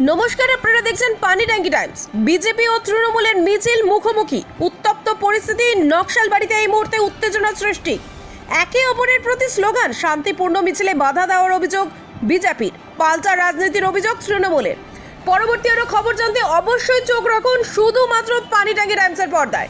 নমস্কার, আপনারা দেখছেন পানি ট্যাঙ্কি টাইমস। বিজেপি ও তৃণমূলের মিছিল মুখোমুখি। উত্তপ্ত পরিস্থিতি, নকশাল বাড়িতে এই মুহূর্তে উত্তেজনা সৃষ্টি। একে অপরের প্রতি স্লোগান, শান্তিপূর্ণ মিছিলে বাধা দেওয়ার অভিযোগ বিজেপির। পাল্টা রাজনীতির অভিযোগ তৃণমূলের। পরবর্তী আরও খবর জানতে অবশ্যই চোখ রাখুন শুধুমাত্র পানি ট্যাঙ্কি টাইমসের পর্দায়।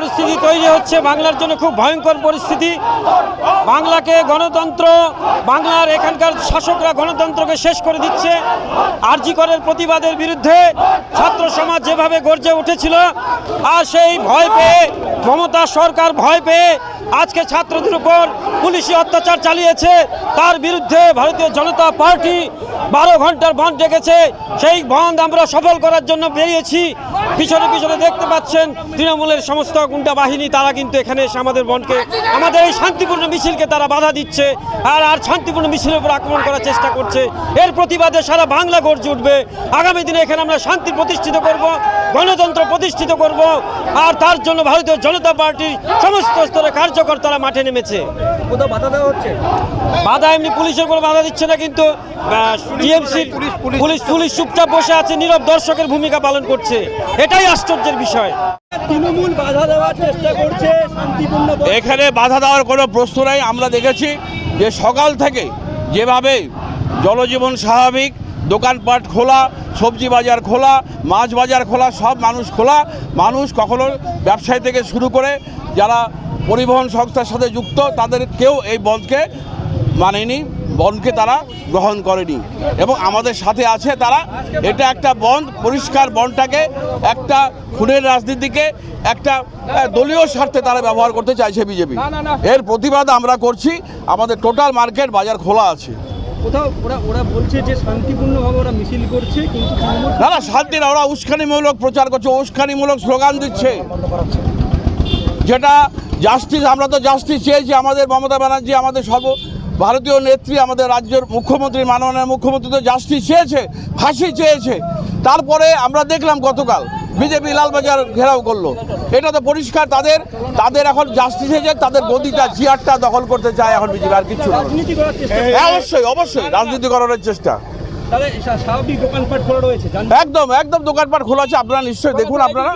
পরিস্থিতি তৈরি হচ্ছে, বাংলার জন্য খুব ভয়ঙ্কর পরিস্থিতি। বাংলাকে গণতন্ত্র, বাংলার এখানকার শাসকরা গণতন্ত্রকে শেষ করে দিচ্ছে। আরজি করের প্রতিবাদের বিরুদ্ধে ছাত্র সমাজ যেভাবে গর্জে উঠেছিল, আর সেই ভয় পেয়ে, মমতা সরকার ভয় পেয়ে আজকে ছাত্রদের উপর পুলিশি অত্যাচার চালিয়েছে। তার বিরুদ্ধে ভারতীয় জনতা পার্টি বারো ঘণ্টার বন্ধ ডেকেছে সেই বন্ধ আমরা সফল করার জন্য বেরিয়েছি। পিছনে পিছনে দেখতে পাচ্ছেন, তৃণমূলের সমস্ত গুন্ডা বাহিনী, তারা কিন্তু এখানে এসে আমাদের বনকে, আমাদের এই শান্তিপূর্ণ মিছিলকে তারা বাধা দিচ্ছে। আর আর শান্তিপূর্ণ মিছিলের উপর আক্রমণ করার চেষ্টা করছে। এর প্রতিবাদে সারা বাংলা গর্জে উঠবে। আগামী দিনে এখানে আমরা শান্তি প্রতিষ্ঠিত করব। গণতন্ত্র প্রতিষ্ঠিত করব আর তার জন্য ভারতীয় জনতা পার্টির সমস্ত স্তরে কার্যকর্তারা মাঠে নেমেছে। কোথাও বাধা দেওয়া হচ্ছে? বাধা এমনি পুলিশের কোনো বাধা দিচ্ছে না কিন্তু টিএমসি পুলিশ পুলিশ চুপচাপ বসে আছে নীরব দর্শকের ভূমিকা পালন করছে। এটাই আশ্চর্যের বিষয়। তৃণমূল বাধা দেওয়ার চেষ্টা করছে এখানে বাধা দেওয়ার কোনো প্রশ্ন নাই আমরা দেখেছি যে সকাল থেকে যেভাবে জনজীবন স্বাভাবিক দোকানপাট খোলা সবজি বাজার খোলা মাছ বাজার খোলা সব মানুষ খোলা। মানুষ কখনো ব্যবসায়ী থেকে শুরু করে যারা পরিবহন সংস্থার সাথে যুক্ত তাদের কেউ এই বন্ধকে মানেনি বনকে তারা গ্রহণ করেনি। এবং আমাদের সাথে আছে তারা। এটা একটা বন্ধ পরিষ্কার বনটাকে একটা খুনের রাজনীতিকে একটা দলীয় স্বার্থে তারা ব্যবহার করতে চাইছে বিজেপি। এর প্রতিবাদ আমরা করছি। আমাদের টোটাল মার্কেট বাজার খোলা আছে। কোথাও ওরা ওরা বলছে যে শান্তিপূর্ণভাবে ওরা মিছিল করছে না না ওরা উস্কানিমূলক প্রচার করছে, উস্কানিমূলক স্লোগান দিচ্ছে। যেটা জাস্টিস আমরা তো জাস্টিস চেয়েছি, আমাদের মমতা ব্যানার্জি, আমাদের সর্ব ভারতীয় নেত্রী, আমাদের রাজ্যের মুখ্যমন্ত্রী, মাননীয় মুখ্যমন্ত্রী তো জাস্টিস চেয়েছে, ফাঁসি চেয়েছে। তারপরে আমরা দেখলাম গতকাল বিজেপি লালবাজার ঘেরাও করল। এটা তো পরিষ্কার তাদের তাদের এখন জাস্টিস হয়েছে তাদের গদিটা জিয়ারটা দখল করতে চায় এখন বিজেপি আর কিছু করার হ্যাঁ, অবশ্যই অবশ্যই রাজনীতি করানোর চেষ্টা। একদম একদম দোকানপাট খোলা আছে আপনারা নিশ্চয়ই দেখুন আপনারা